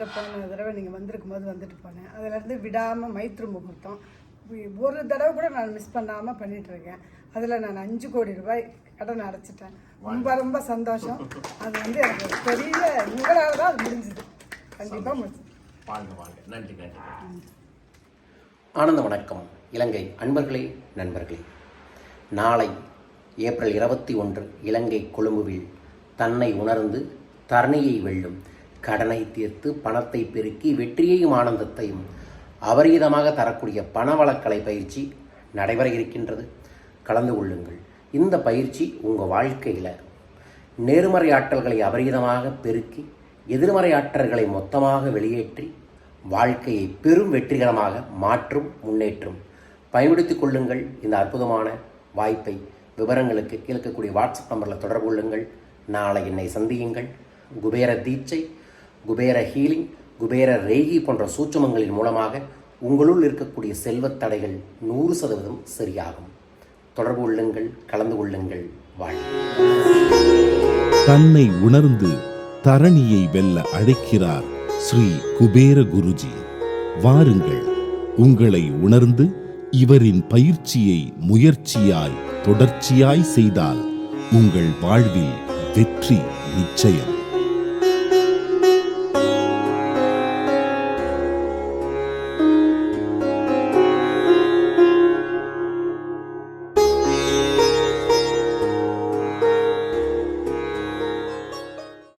உங்ககிட்ட போன தடவை நீங்கள் வந்திருக்கும் போது வந்துட்டு போனேன். அதுலேருந்து விடாமல் மைத்ரு முகூர்த்தம். ஒரு தடவை கூட நான் மிஸ் பண்ணாமல் பண்ணிட்டு இருக்கேன். அதில் நான் அஞ்சு கோடி ரூபாய் கடன் அடைச்சிட்டேன். ரொம்ப ரொம்ப சந்தோஷம். அது வந்து எனக்கு பெரிய உங்களால் தான் அது முடிஞ்சுது. கண்டிப்பாக முடிஞ்சுது. நன்றி நன்றி. ஆனந்த வணக்கம். இலங்கை அன்பர்களே நண்பர்களே. நாளை ஏப்ரல் இருபத்தி ஒன்று இலங்கை கொழும்புவில் தன்னை உணர்ந்து தரணியை வெல்லும் கடனை தீர்த்து பணத்தை பெருக்கி வெற்றியையும் ஆனந்தத்தையும் அபரீதமாக தரக்கூடிய பணவளக்கலை பயிற்சி நடைபெற இருக்கின்றது. கலந்து கொள்ளுங்கள். இந்த பயிற்சி உங்கள் வாழ்க்கையில் நேர்மறை ஆற்றல்களை அபரீதமாக பெருக்கி எதிர்மறை ஆற்றல்களை மொத்தமாக வெளியேற்றி வாழ்க்கையை பெரும் வெற்றிகரமாக மாற்றும் முன்னேற்றும். பயன்படுத்திக் கொள்ளுங்கள். இந்த அற்புதமான வாய்ப்பை விவரங்களுக்கு கேட்கக்கூடிய வாட்ஸ்அப் நம்பரில் தொடர்பு கொள்ளுங்கள். நாளை என்னை சந்தியுங்கள். குபேர தீட்சை. குபேர ஹீலிங் குபேர ரேகி போன்ற சூட்சுமங்களின் மூலமாக உங்களுள் இருக்கக்கூடிய செல்வத் தடைகள் நூறு சதவீதம் சரியாகும். தொடர்பு கொள்ளுங்கள் கலந்து கொள்ளுங்கள் வாழ் தன்னை உணர்ந்து தரணியை வெல்ல அழைக்கிறார் ஸ்ரீ குபேர குருஜி. வாருங்கள் உங்களை உணர்ந்து இவரின் பயிற்சியை முயற்சியாய் தொடர்ச்சியாய் செய்தால் உங்கள் வாழ்வில் வெற்றி நிச்சயம்.